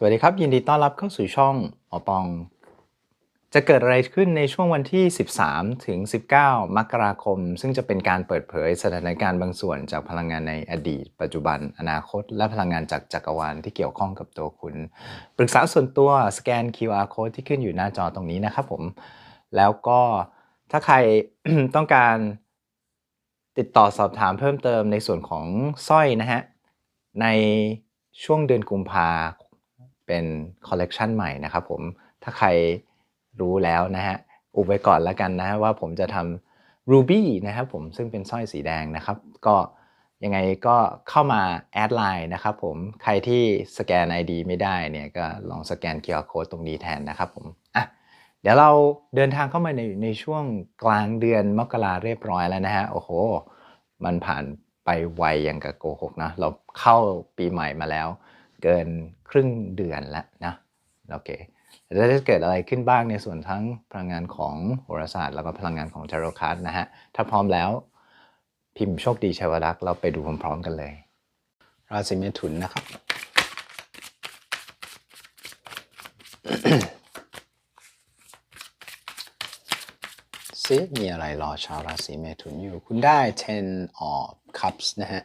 สวัสดีครับ ยินดีต้อนรับเข้าสู่ช่องออปอง จะเกิดอะไรขึ้นในช่วงวันที่ 13 ถึง 19 มกราคม ซึ่งจะเป็นการเปิดเผยสถานการณ์บางส่วนจากพลังงานในอดีต ปัจจุบัน อนาคต และพลังงานจากจักรวาลที่เกี่ยวข้องกับตัวคุณ ปรึกษาส่วนตัวสแกน QR code ที่ขึ้นอยู่หน้าจอตรงนี้นะครับผม แล้วก็ถ้าใครต้องการติดต่อสอบถามเพิ่มเติมในส่วนของสร้อยนะฮะในช่วงเดือนกุมภา เป็นคอลเลกชันใหม่นะครับผมถ้าใครรู้แล้วนะฮะอุบไว้ก่อนแล้วกันนะว่าผมจะทำ Ruby นะครับผมซึ่งเป็นสร้อยสีแดงนะครับ ก็ยังไงก็เข้ามาแอดไลน์นะครับผมใครที่สแกน ID ไม่ได้เนี่ยก็ลองสแกน QR Code ตรงนี้แทนนะครับผมอะเดี๋ยวเราเดินทางเข้ามาในในช่วงกลางเดือนมกราเรียบร้อยแล้วนะฮะโอ้โห มันผ่านไปไวอยังกับโกหกนะ เราเข้าปีใหม่มาแล้ว เกิน ครึ่งเดือนแล้วนะโอเคแล้วจะเกิดอะไรขึ้นบ้างในส่วนทั้งพลังงานของโหราศาสตร์ แล้วก็พลังงานของจารคาร์ดนะฮะ ถ้าพร้อมแล้วพิมพ์โชคดีชัยวรักษ์เราไปดูพร้อมๆกันเลย ราศีเมถุนนะครับ ซิมีอะไรรอชาวราศีเมถุนอยู่ คุณได้10 of cups นะฮะ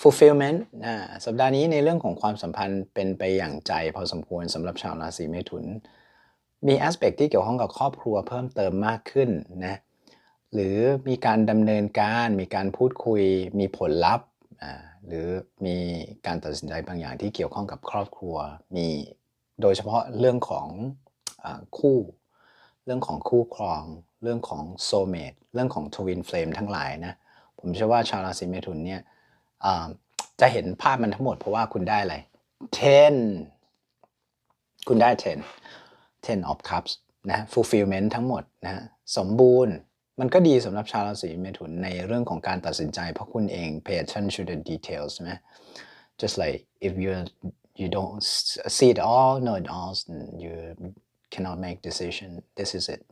fulfillment นะสัปดาห์นี้ในเรื่องของความสัมพันธ์เป็นไปอย่างใจพอสมควรสำหรับชาวราศีเมถุน มี aspect ที่เกี่ยวข้องกับครอบครัวเพิ่มเติมมากขึ้นนะหรือมีการดำเนินการมีการพูดคุย มีผลลัพธ์หรือมีการตัดสินใจบางอย่างที่เกี่ยวข้องกับครอบครัว มีโดยเฉพาะเรื่องของอคู่ เรื่องของคู่ครอง เรื่องของโซเมตเรื่องของทวินเฟลมทั้งหลายนะผมเชื่อว่าชาวราศีเมถุนเนี่ย จะเห็นภาพมันทั้งหมดเพราะว่าคุณได้อะไร10คุณได้10 10 of cups นะ fulfillment ทั้งหมดนะสมบูรณ์มันก็ดีสำหรับชาวราศีเมถุนในเรื่องของการตัดสินใจ เพราะคุณเอง pay attention to the details ไหม just like if you you don't see it all know it all then you cannot make decision this is it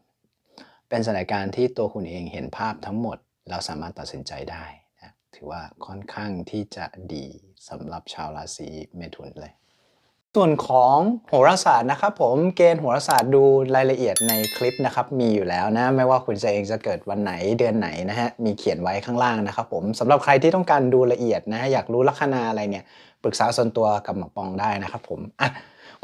เป็นสถานการณ์ที่ตัวคุณเองเห็นภาพทั้งหมดแล้วสามารถตัดสินใจได้ ถือว่าค่อนข้างที่จะดีสำหรับชาวราศีเมถุนเลย ส่วนของโหราศาสตร์นะครับผมเกณฑ์โหราศาสตร์ดูรายละเอียดในคลิปนะครับ มีอยู่แล้วนะ ไม่ว่าคุณจะเองจะเกิดวันไหนเดือนไหนนะฮะ มีเขียนไว้ข้างล่างนะครับผมสำหรับใครที่ต้องการดูละเอียดนะอยากรู้ลัคนาอะไรเนี่ยปรึกษาส่วนตัวกับหมอปองได้นะครับผมอะ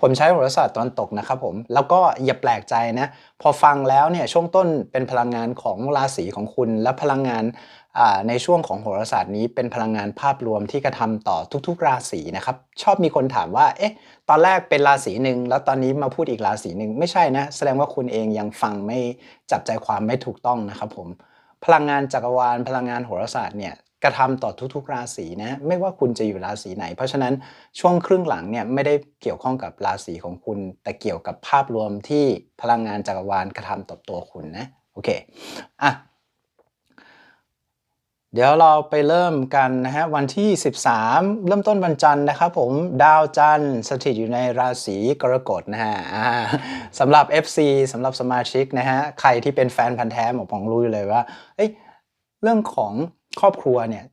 ผมใช้โหราศาสตร์ตอนตกนะครับผม แล้วก็อย่าแปลกใจนะ พอฟังแล้วเนี่ยช่วงต้นเป็นพลังงานของราศีของคุณ และพลังงาน ในช่วงของโหราศาสตร์นี้เป็นพลังงานภาพรวมที่กระทำต่อทุก ๆ ราศีนะครับชอบมีคนถามว่าเอ๊ะตอนแรกเป็นราศีหนึ่งแล้วตอนนี้มาพูดอีกราศีหนึ่งไม่ใช่นะแสดงว่าคุณเองยังฟังไม่จับใจความไม่ถูกต้องนะครับผมพลังงานจักรวาลพลังงานโหราศาสตร์เนี่ยกระทำต่อทุกๆ ราศีนะไม่ว่าคุณจะอยู่ราศีไหน เพราะฉะนั้นช่วงครึ่งหลังเนี่ยไม่ได้เกี่ยวข้องกับราศีของคุณ แต่เกี่ยวกับภาพรวมที่พลังงานจักรวาลกระทำต่อตัวคุณนะโอเคอะ เดี๋ยวเราไปเริ่มกันนะฮะวันที่ 13 เริ่มต้นวันจันทร์นะครับผมดาวจันทร์สถิตอยู่ในราศีกรกฎนะฮะสำหรับ FC สำหรับสมาชิกนะฮะใครที่เป็นแฟนพันธ์แท้หมอปองรู้อยู่เลยว่าเอ้ยเรื่องของครอบครัวเนี่ย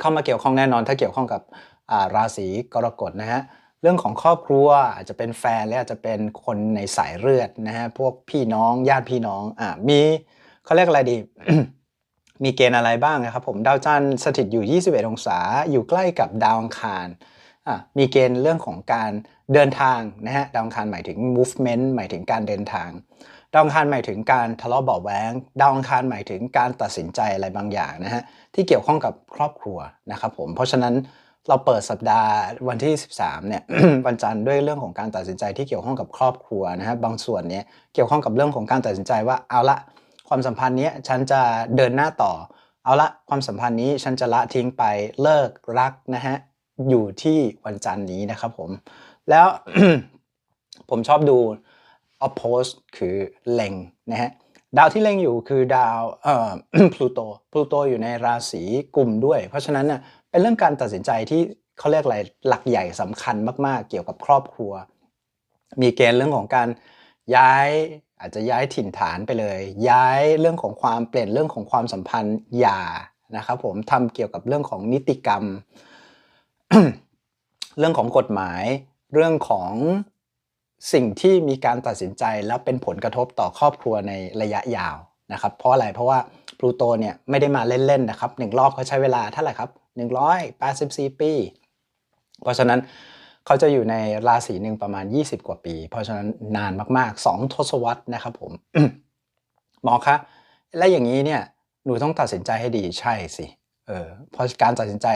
เข้ามาเกี่ยวข้องแน่นอนถ้าเกี่ยวข้องกับอ่าราศีกรกฎนะฮะเรื่องของครอบครัวอาจจะเป็นแฟนหรืออาจจะเป็นคนในสายเลือดนะฮะพวกพี่น้องญาติพี่น้องอ่ามีเขาเรียกอะไรดี มีเกณฑ์อะไรบ้างนะครับผมดาวจันทร์สถิตอยู่ 21 องศา อยู่ใกล้กับดาวอังคารอะมีเกณฑ์เรื่องของการเดินทางนะฮะดาวอังคารหมายถึง movement หมายถึงการเดินทาง ดาวอังคารหมายถึงการทะเลาะเบาะแว้งดาวอังคารหมายถึงการตัดสินใจอะไรบางอย่างนะฮะที่เกี่ยวข้องกับครอบครัวนะครับผมเพราะฉะนั้นเราเปิดสัปดาห์วันที่ 13เนี่ยวันจันทร์ด้วยเรื่องของการตัดสินใจที่เกี่ยวข้องกับครอบครัวนะฮะบางส่วนเนี้ยเกี่ยวข้องกับเรื่องของการตัดสินใจว่าเอาละ ความสัมพันธ์นี้ฉันจะเดินหน้าต่อ เอาละความสัมพันธ์นี้ฉันจะละทิ้งไปเลิกรักนะฮะอยู่ที่วันจันทร์นี้นะครับผม แล้วผมชอบดู oppose คือเล็งนะฮะดาวที่เล็งอยู่คือดาวเอ่อพลูโตพลูโตอยู่ในราศีกลุ่มด้วย เพราะฉะนั้นเน่ะเป็นเรื่องการตัดสินใจที่เขาเรียกอะไรหลักใหญ่สำคัญมาก ๆ เกี่ยวกับครอบครัว มีเกณฑ์เรื่องของการย้าย อาจจะย้ายถิ่นฐานไปเลย ย้ายเรื่องของความเปลี่ยนเรื่องของความสัมพันธ์หย่านะครับผมทำเกี่ยวกับเรื่องของนิติกรรม เรื่องของกฎหมาย เรื่องของสิ่งที่มีการตัดสินใจแล้วเป็นผลกระทบต่อครอบครัวในระยะยาวนะครับ เพราะอะไรเพราะว่าพลูโตเนี่ยไม่ได้มาเล่นๆนะครับหนึ่งรอบเขาใช้เวลาเท่าไหร่ครับ184 ปี เพราะฉะนั้น เขาจะอยู่ในราศีหนึ่งประมาณ 20 กว่าปี เพราะฉะนั้นนานมากๆ 2 ทศวรรษนะครับผมหมอคะและอย่างนี้เนี่ยหนูต้องตัดสินใจให้ดีใช่สิเออเพราะการตัดสินใจ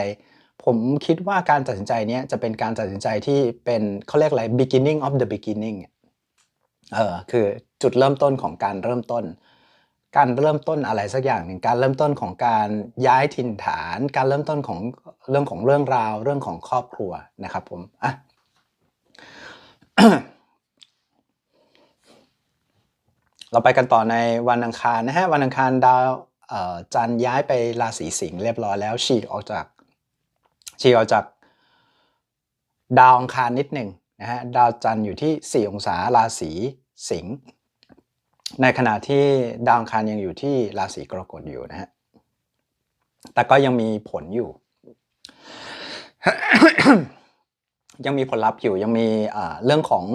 ผมคิดว่าการตัดสินใจเนี้ยจะเป็นการตัดสินใจที่เป็นเขาเรียกอะไร beginning of the beginning เออคือจุดเริ่มต้นของการเริ่มต้น การเริ่มต้นอะไรสักอย่างหนึ่งการเริ่มต้นของการย้ายถิ่นฐาน การเริ่มต้นของเรื่องของเรื่องราวเรื่องของครอบครัวนะครับผมอะเราไปกันต่อในวันอังคารนะฮะวันอังคารดาวจันย้ายไปราศีสิงห์เรียบร้อยแล้วฉีกออกจากฉีกออกจากดาวอังคารนิดหนึ่งนะฮะดาวจันอยู่ที่ 4 องศาราศีสิงห์ ในขณะที่ดาวอังคารยังอยู่ที่ราศีกรกฎอยู่นะฮะ แต่ก็ยังมีผลอยู่ ยังมีผลลัพธ์อยู่ ยังมีเรื่องของ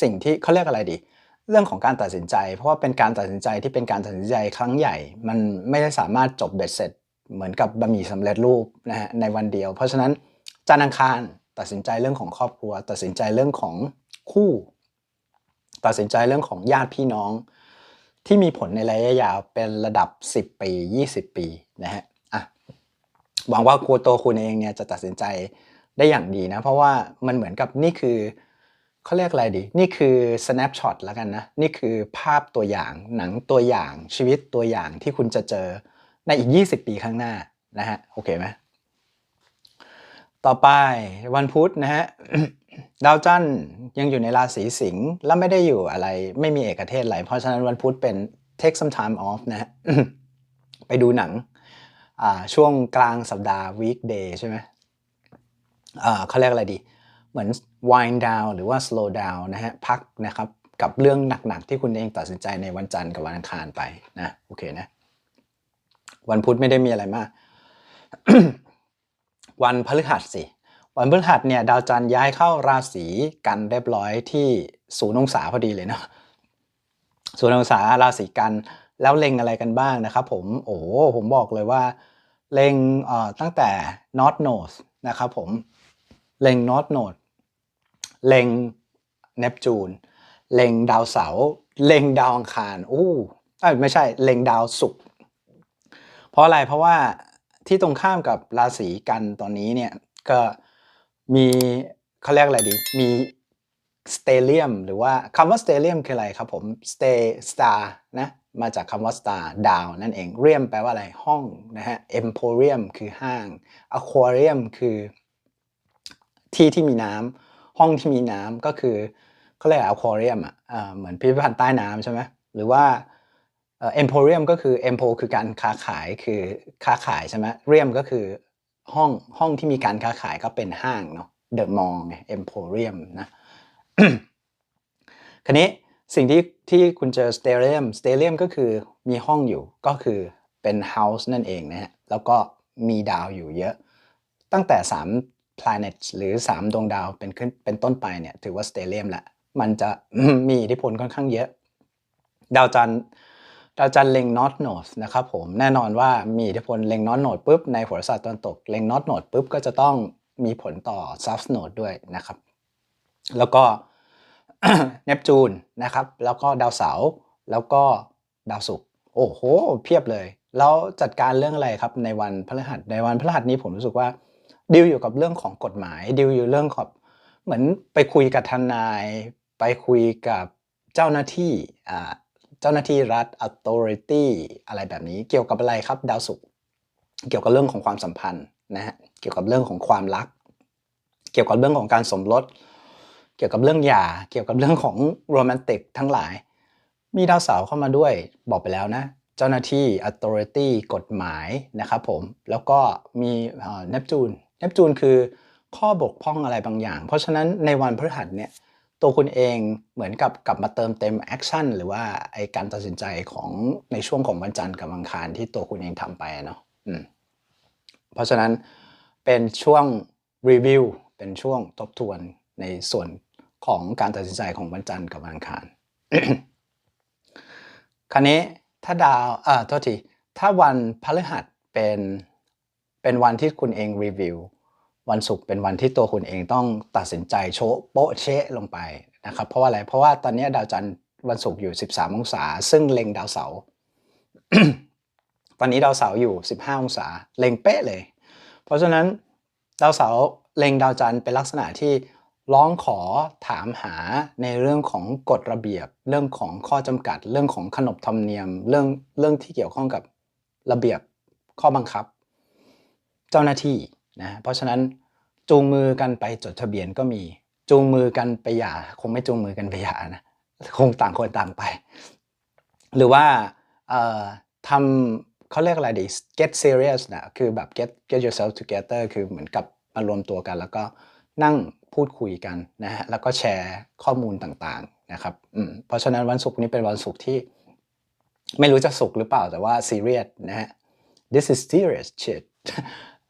สิ่งที่เขาเรียกอะไรดี เรื่องของการตัดสินใจ เพราะว่าเป็นการตัดสินใจที่เป็นการตัดสินใจครั้งใหญ่ มันไม่ได้สามารถจบเบ็ดเสร็จ เหมือนกับบะหมี่สำเร็จรูปนะฮะในวันเดียว เพราะฉะนั้นจันทร์อังคารตัดสินใจเรื่องของครอบครัว ตัดสินใจเรื่องของคู่ ตัดสินใจเรื่องของญาติพี่น้อง ที่มีผลในระยะยาวเป็นระดับ 10 ปี 20 ปีนะฮะอะหวังว่าครูตัวคุณเองเนี่ยจะตัดสินใจได้อย่างดีนะ เพราะว่ามันเหมือนกับนี่คือเขาเรียกอะไรดี นี่คือ snapshot แล้วกันนะ นี่คือภาพตัวอย่างหนังตัวอย่างชีวิตตัวอย่างที่คุณจะเจอในอีก 20 ปีข้างหน้านะฮะโอเคไหมต่อไปวันพุธนะฮะ ดาวจันทร์ยังอยู่ในราศีสิงห์แล้วไม่ได้อยู่อะไรไม่มีเอกเทศอะไรเพราะฉะนั้นวันพุธเป็น take some time off นะฮะไปดูหนังช่วงกลางสัปดาห์ weekday ใช่ไหมเขาเรียกอะไรดี เหมือน wind down หรือว่า slow down นะฮะ พักนะครับ กับเรื่องหนักๆ ที่คุณเองตัดสินใจในวันจันทร์กับวันอังคารไปนะโอเคนะ วันพุธไม่ได้มีอะไรมาก วันพฤหัสสิ วันพฤหัสเนี่ยดาวจันทร์ย้ายเข้าราศีกันเรียบร้อยที่ศูนย์องศาพอดีเลยเนาะศูนย์องศาราศีกันแล้วเล็งอะไรกันบ้างนะครับผมโอ้ผมบอกเลยว่า เล็งเอ่อตั้งแต่ North Node นะครับผมเล็ง North Node เล็งเนปจูนเล็งดาวเสาร์เล็งดาวอังคารอู้ไม่ใช่เล็งดาวศุกร์เพราะอะไรเพราะว่าที่ตรงข้ามกับราศีกันตอนนี้เนี่ยก็ มีเขาเรียกอะไรดี มีสเตเลียมหรือว่าคำว่าสเตเลียมคืออะไรครับผม stay star นะมาจากคำว่า star ดาวนั่นเองเรียมแปลว่าอะไรห้องนะฮะ emporium คือห้าง aquarium คือที่ที่มีน้ำห้องที่มีน้ำก็คือเขาเรียก aquarium อะอ่าเหมือนพิพิธภัณฑ์ใต้น้ำใช่ไหมหรือว่าเอ่อ emporium ก็คือ empo คือการค้าขายคือค้าขายใช่ไหม rim ก็คือ ห้องห้องที่มีการค้าขายก็เป็นห้างเนาะ the mall ไง emporium นะคราวนี้สิ่งที่ที่คุณเจอ stellium stellium ก็คือมีห้องอยู่ก็คือเป็น house นั่นเองนะฮะแล้วก็มีดาวอยู่เยอะ ตั้งแต่ 3 planet หรือ 3 ดวงดาวเป็นขึ้นเป็นต้นไปเนี่ยถือว่า stellium ละมันจะมีอิทธิพลค่อนข้างเยอะ ดาวจันทร์ ดาจันทร์เล็ง north node นะครับผมแน่นอนว่ามีอิทธิพลเล็ง north node ปุ๊บในหราศาสตร์ตะวันตกเล็ง north node ปุ๊บก็จะต้องมีผลต่อ south node ด้วยนะครับ แล้วก็เนปจูนนะครับ แล้วก็ดาวเสาร์แล้วก็ดาวศุกร์โอ้โห เพียบเลย แล้วจัดการเรื่องอะไรครับในวันพฤหัสในวันพฤหัสนี้ผมรู้สึกว่าดิวอยู่กับเรื่องของกฎหมายดิวอยู่เรื่องของเหมือนไปคุยกับทนาย ไปคุยกับเจ้าหน้าที่อ่า เจ้าหน้าที่รัฐ authority อะไรแบบนี้ เกี่ยวกับอะไรครับ ดาวศุกร์เกี่ยวกับเรื่องของความสัมพันธ์นะฮะเกี่ยวกับเรื่องของความรัก เกี่ยวกับเรื่องของการสมรสเกี่ยวกับเรื่องหย่าเกี่ยวกับเรื่องของโรแมนติกทั้งหลาย มีดาวเสาร์เข้ามาด้วยบอกไปแล้วนะ เจ้าหน้าที่ authority กฎหมายนะครับผมแล้วก็มีเนปจูนเนปจูนคือข้อบกพร่องอะไรบางอย่าง เพราะฉะนั้นในวันพฤหัสเนี่ย ตัวคุณเองเหมือนกับกลับมาเติมเต็มแอคชั่นหรือว่าไอการตัดสินใจของในช่วงของวันจันทร์กับวันอังคารที่ตัวคุณเองทำไปเนาะอืมเพราะฉะนั้นเป็นช่วงรีวิวเป็นช่วงทบทวนในส่วนของการตัดสินใจของวันจันทร์กับวันคารคราวนี้ถ้าดาวเอ่อโทษทีถ้าวันพฤหัสเป็นเป็นวันที่คุณเองรีวิว วันศุกร์เป็นวันที่ตัวคุณเองต้องตัดสินใจโชะโป๊ะเชะลงไปนะครับเพราะว่าอะไรเพราะว่าตอนนี้ดาวจันทร์วันศุกร์อยู่ 13 องศา ซึ่งเล็งดาวเสาร์ตอนนี้ดาวเสาร์อยู่ 15 องศา เล็งเป๊ะเลย เพราะฉะนั้นดาวเสาร์เล็งดาวจันทร์เป็นลักษณะที่ร้องขอถามหาในเรื่องของกฎระเบียบ เรื่องของข้อจำกัด เรื่องของขนบธรรมเนียม เรื่องเรื่องที่เกี่ยวข้องกับระเบียบข้อบังคับ เจ้าหน้าที่ นะเพราะฉะนั้นจูงมือกันไปจดทะเบียนก็มี จูงมือกันไปหย่าคงไม่จูงมือกันไปหย่านะคงต่างคนต่างไป หรือว่าทำเขาเรียกอะไรดี get serious นะคือแบบ get get yourself together คือเหมือนกับมารวมตัวกัน แล้วก็นั่งพูดคุยกันนะฮะแล้วก็แชร์ข้อมูลต่างๆนะครับเพราะฉะนั้นวันศุกร์นี้เป็นวันศุกร์ที่ ไม่รู้จะสุกหรือเปล่าแต่ว่า serious นะฮะ this is serious shit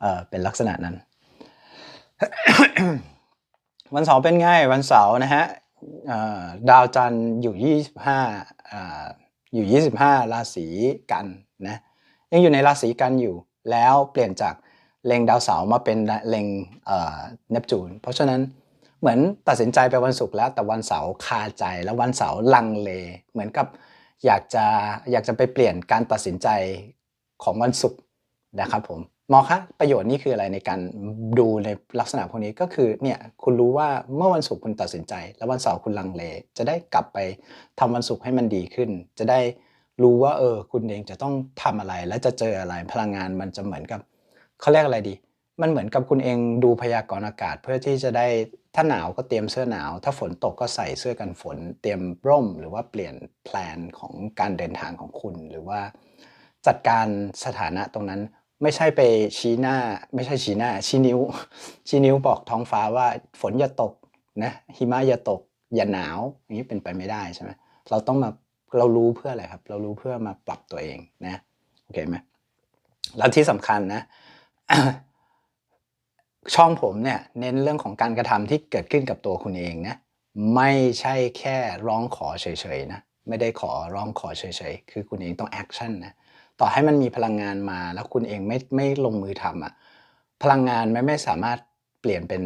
เออเป็นลักษณะนั้น วันเสาร์เป็นไงวันเสาร์นะฮะดาวจันทร์อยู่ 25อ่าอยู่ 25 ราศีกันนะยังอยู่ในราศีกันอยู่ แล้วเปลี่ยนจากเล็งดาวเสาร์มาเป็นเล็งเอ่อเนปจูน เพราะฉะนั้นเหมือนตัดสินใจไปวันศุกร์แล้วแต่วันเสาร์คาใจแล้ววันเสาร์ลังเล เหมือนกับอยากจะอยากจะไปเปลี่ยนการตัดสินใจของวันศุกร์นะครับผม หมอคะประโยชน์นี่คืออะไรในการดูในลักษณะพวกนี้ก็คือเนี่ยคุณรู้ว่าเมื่อวันศุกร์คุณตัดสินใจ แล้ววันเสาร์คุณลังเล จะได้กลับไปทำวันศุกร์ให้มันดีขึ้น จะได้รู้ว่าเออคุณเองจะต้องทำอะไรและจะเจออะไรพลังงานมันจะเหมือนกับเขาเรียกอะไรดี มันเหมือนกับคุณเองดูพยากรณ์อากาศ เพื่อที่จะได้ถ้าหนาวก็เตรียมเสื้อหนาว ถ้าฝนตกก็ใส่เสื้อกันฝน เตรียมร่ม หรือว่าเปลี่ยนแพลนของการเดินทางของคุณ หรือว่าจัดการสถานะตรงนั้น ไม่ใช่ไปชี้หน้า ไม่ใช่ชี้หน้า ชี้นิ้ว ชี้นิ้วบอกท้องฟ้าว่าฝนอย่าตกนะหิมะอย่าตก อย่าหนาวอย่างนี้เป็นไปไม่ได้ใช่ไหมเราต้องมาเรารู้เพื่ออะไรครับ เรารู้เพื่อมาปรับตัวเองนะโอเคไหมแล้วที่สำคัญนะ ช่องผมเนี่ย เน้นเรื่องของการกระทำที่เกิดขึ้นกับตัวคุณเองนะไม่ใช่แค่ร้องขอเฉยๆนะไม่ได้ขอร้องขอเฉยๆ คือคุณเองต้องแอคชั่นนะ ต่อให้มันมีพลังงานมาแล้วคุณเองไม่ไม่ลงมือทำอะ่ะพลังงานไม่ไม่สามารถเปลี่ยนเป็น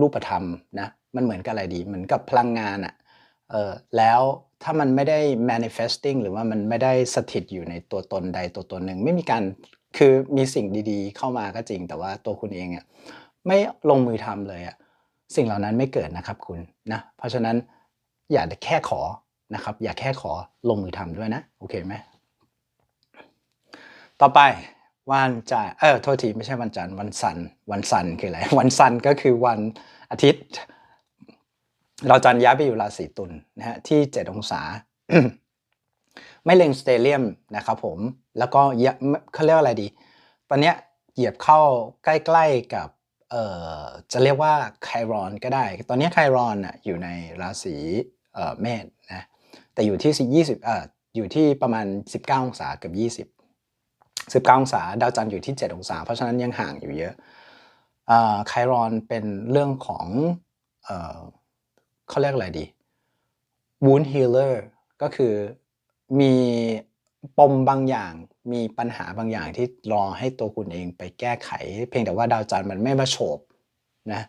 รูปธรรมนะมันเหมือนกับอะไรดี เหมือนกับพลังงานอะ่ะเออแล้วถ้ามันไม่ได้ manifesting หรือว่ามันไม่ได้สถิตอยู่ในตัวตนใดตัวตนหนึ่ง ไม่มีการคือมีสิ่งดีๆ เข้ามาก็จริง แต่ว่าตัวคุณเองอะไม่ลงมือทำเลยอะสิ่งเหล่านั้นไม่เกิดนะครับคุณนะเพราะฉะนั้นอย่าแค่ขอนะครับ อย่าแค่ขอลงมือทำด้วยนะ โอเคไหม ต่อไปวันจันทร์เออโทษทีไม่ใช่วันจันทร์วันสันวันสันคืออะไรวันสันก็คือวันอาทิตย์ เราจันย้ายไปอยู่ราศีตุลนะฮะที่ 7 องศา ไม่เล็งสเตเลียมนะครับผมแล้วก็เขาเรียกว่าอะไรดี ตอนเนี้ยเหยียบเข้าใกล้ๆกับเอ่อจะเรียกว่าไครอนก็ได้ ตอนนี้ไครอนอะอยู่ในราศีเอ่อเมษนะแต่อยู่ที่ 20เอ่ออยู่ที่ประมาณ 19 องศาเกือบ20 19 องศา ดาวจันทร์อยู่ที่ 7 องศา เพราะฉะนั้นยังห่างอยู่เยอะไครอนเป็นเรื่องของเอ่อเขาเรียกอะไรดี wound healer ก็คือมีปมบางอย่างมีปัญหาบางอย่างที่รอให้ตัวคุณเองไปแก้ไข เพียงแต่ว่าดาวจันทร์มันไม่มาโฉบนะ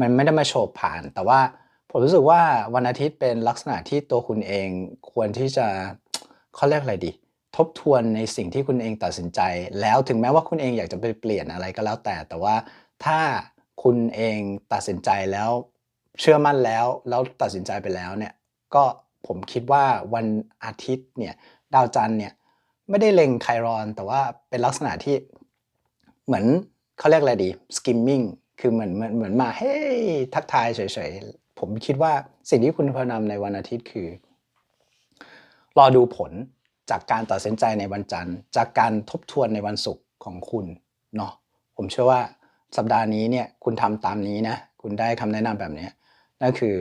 มันไม่ได้มาโฉบผ่าน แต่ว่าผมรู้สึกว่าวันอาทิตย์เป็นลักษณะที่ตัวคุณเองควรที่จะเขาเรียกอะไรดี ทบทวนในสิ่งที่คุณเองตัดสินใจ แล้วถึงแม้ว่าคุณเองอยากจะไปเปลี่ยนอะไรก็แล้วแต่ แต่ว่าถ้าคุณเองตัดสินใจแล้วเชื่อมั่นแล้วแล้วตัดสินใจไปแล้วเนี่ยก็ผมคิดว่าวันอาทิตย์เนี่ยดาวจันทร์เนี่ยไม่ได้เล็งไครอน แต่ว่าเป็นลักษณะที่เหมือนเขาเรียกอะไรดี skimming คือเหมือนเหมือนเหมือนมาเฮ้ยทักทายเฉยๆ ผมคิดว่าสิ่งที่คุณควรนำในวันอาทิตย์คือ รอดูผล จากการตัดสินใจในวันจันทร์ จากการทบทวนในวันศุกร์ของคุณเนาะผมเชื่อว่าสัปดาห์นี้เนี่ยคุณทำตามนี้นะคุณได้คำแนะนำแบบนี้นั่นคือ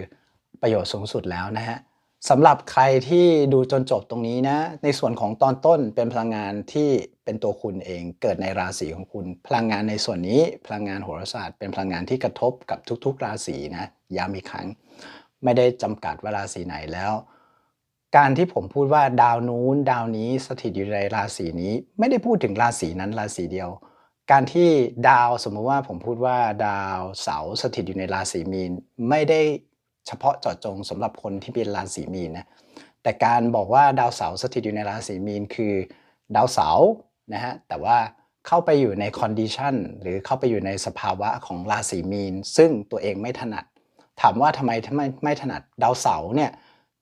ประโยชน์สูงสุดแล้วนะฮะสำหรับใครที่ดูจนจบตรงนี้นะ ในส่วนของตอนต้นเป็นพลังงานที่เป็นตัวคุณเองเกิดในราศีของคุณ พลังงานในส่วนนี้พลังงานโหราศาสตร์ เป็นพลังงานที่กระทบกับทุก ๆ ราศีนะย้ำอีกครั้ง ไม่ได้จำกัดว่าราศีไหนแล้ว การที่ผมพูดว่าดาวนู้นดาวนี้สถิตอยู่ในราศีนี้ ไม่ได้พูดถึงราศีนั้นราศีเดียว การที่ดาวสมมุติว่าผมพูดว่าดาวเสาร์สถิตอยู่ในราศีมีน ไม่ได้เฉพาะเจาะจงสำหรับคนที่เป็นราศีมีนนะแต่การบอกว่าดาวเสาร์สถิตอยู่ในราศีมีนคือดาวเสาร์นะฮะแต่ว่าเข้าไปอยู่ในคอนดิชันหรือเข้าไปอยู่ในสภาวะของราศีมีน ซึ่งตัวเองไม่ถนัด ถามว่าทำไมทำไมไม่ถนัดดาวเสาร์เนี่ย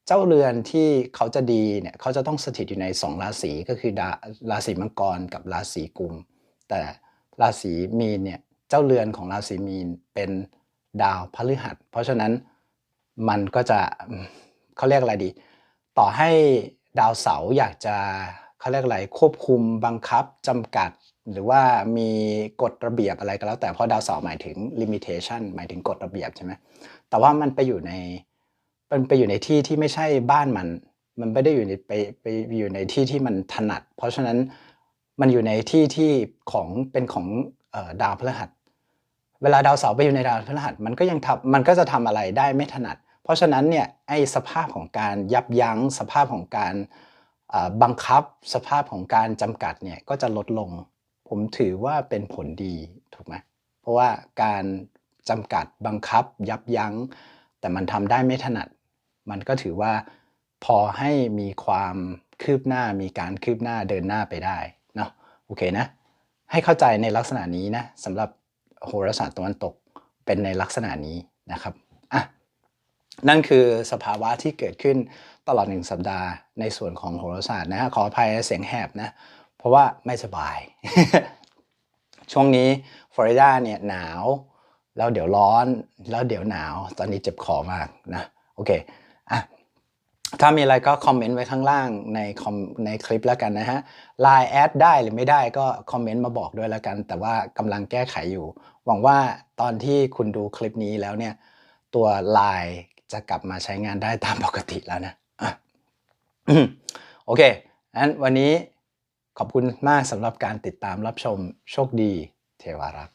เจ้าเรือนที่เขาจะดีเนี่ยเขาจะต้องสถิตอยู่ในสองราศีก็คือดาราศีมังกรกับราศีกุม แต่ราศีมีนเนี่ยเจ้าเรือนของราศีมีนเป็นดาวพฤหัส เพราะฉะนั้นมันก็จะเขาเรียกอะไรดี ต่อให้ดาวเสาร์อยากจะเขาเรียกอะไรควบคุมบังคับจำกัดหรือว่ามีกฎระเบียบอะไรก็แล้ว แต่เพราะดาวเสาร์หมายถึง limitation หมายถึงกฎระเบียบใช่ไหมแต่ว่ามันไปอยู่ใน มันไปอยู่ในที่ที่ไม่ใช่บ้านมัน มันไม่ได้อยู่ในไปไปอยู่ในที่ที่มันถนัด เพราะฉะนั้นมันอยู่ในที่ที่ของเป็นของออดาวพฤหัส เวลาดาวเสาร์ไปอยู่ในดาวพฤหัสมันก็ยังทำมันก็จะทำอะไรได้ไม่ถนัด เพราะฉะนั้นเนี่ยไอ้สภาพของการยับยั้งสภาพของการบังคับสภาพของการจำกัดเนี่ยก็จะลดลง ผมถือว่าเป็นผลดีถูกไหมเพราะว่าการจำกัดบังคับยับยั้ง แต่มันทำได้ไม่ถนัด มันก็ถือว่าพอให้มีความคืบหน้ามีการคืบหน้าเดินหน้าไปได้เนาะโอเคนะ ให้เข้าใจในลักษณะนี้นะสำหรับโหราศาสตร์ตะวันตกเป็นในลักษณะนี้นะครับอะนั่นคือสภาวะที่เกิดขึ้นตลอดหนึ่งสัปดาห์ในส่วนของโหราศาสตร์นะฮะขออภัยเสียงแหบนะเพราะว่าไม่สบาย ช่วงนี้ฟลอริดาเนี่ยหนาว แล้วเดี๋ยวร้อนแล้วเดี๋ยวหนาว ตอนนี้เจ็บคอมากนะโอเคอะ ถ้ามีอะไรก็คอมเมนต์ไว้ข้างล่างในคอมในคลิปแล้วกันนะฮะไลน์แอดได้หรือไม่ได้ก็คอมเมนต์มาบอกด้วยแล้วกัน แต่ว่ากำลังแก้ไขอยู่ หวังว่าตอนที่คุณดูคลิปนี้แล้วเนี่ย ตัวไลน์จะกลับมาใช้งานได้ตามปกติแล้วนะโอเคงั้นวันนี้ขอบคุณมากสำหรับการติดตามรับชมโชคดีเทวารักษ